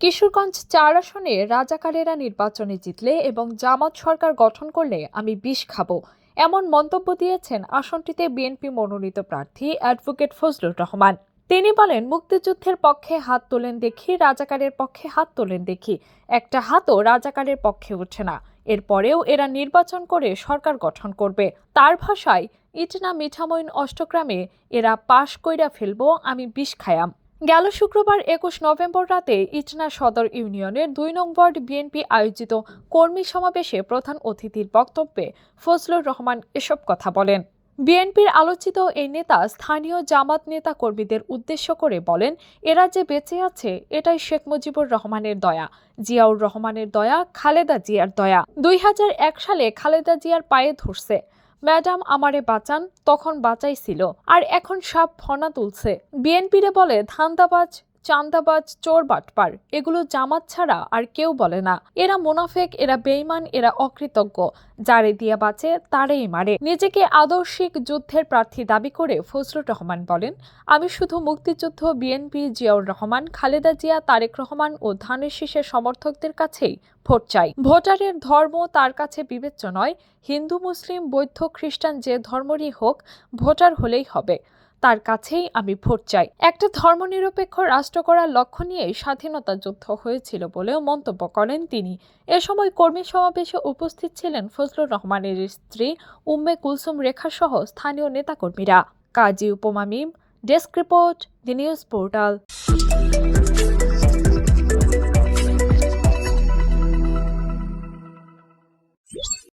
কিশোরগঞ্জ চার আসনে রাজাকারেরা নির্বাচনে জিতলে এবং জামাত সরকার গঠন করলে আমি বিষ খাব। এমন মন্তব্য দিয়েছেন আসনটিতে বিএনপি মনোনীত প্রার্থী অ্যাডভোকেট ফজলুর রহমান। তিনি বলেন, মুক্তিযুদ্ধের পক্ষে হাত তোলেন দেখি, রাজাকারের পক্ষে হাত তোলেন দেখি। একটা হাতও রাজাকারের পক্ষে ওঠে না। এরপরেও এরা নির্বাচন করে সরকার গঠন করবে। তার ভাষায়, ইটনা মিঠামইন অষ্টগ্রামে এরা পাশ কইরা ফেলব, আমি বিষ খায়াম। গেল শুক্রবার একুশ নভেম্বর রাতে ইটনা সদর ইউনিয়নের দুই নং ওয়ার্ড বিএনপি আয়োজিত কর্মী সমাবেশে প্রধান অতিথির বক্তব্যে ফজলুর রহমান এসব কথা বলেন। বিএনপির আলোচিত এই নেতা স্থানীয় জামাত নেতা কর্মীদের উদ্দেশ্য করে বলেন এরা যে বেঁচে আছে এটাই শেখ মুজিবুর রহমানের দয়া, জিয়াউর রহমানের দয়া, খালেদা জিয়ার দয়া। দুই হাজার এক সালে খালেদা জিয়ার পায়ে ধরছে। ম্যাডাম আমারে বাঁচান তখন বাঁচাইছিল। আর এখন সব ফনা তুলছে। বিএনপিরে বলে ধান্দাবাজ চান্দাবাজ চোর বাটপার, এগুলো জামাত ছাড়া আর কেউ বলে না। এরা মুনাফেক, এরা বেইমান এরা অকৃতজ্ঞ। যারে দিয়া বাঁচে, তারেই মারে। নিজেকে আদর্শিক যুদ্ধের প্রার্থী দাবি করে ফজলুর রহমান বলেন, আমি শুধু মুক্তিযুদ্ধ, বিএনপি, জিয়াউর রহমান, খালেদা জিয়া, তারেক রহমান ও ধানের শীষের সমর্থকদের কাছেই ভোট চাই। ভোটারের ধর্ম তার কাছে বিবেচ্য নয়। হিন্দু, মুসলিম, বৌদ্ধ, খ্রিস্টান যে ধর্মরই হোক, ভোটার হলেই হবে। তার কাছেই আমি ভোট চাই। একটা ধর্মনিরপেক্ষ রাষ্ট্র করার লক্ষ্য নিয়ে স্বাধীনতা যুদ্ধ হয়েছিল বলেও মন্তব্য করেন তিনি। এ সময় কর্মী সমাবেশে উপস্থিত ছিলেন ফজলুর রহমানের স্ত্রী উম্মে কুলসুম রেখা সহ স্থানীয় নেতাকর্মীরা। Kazi Upamamim desk report, the news portal.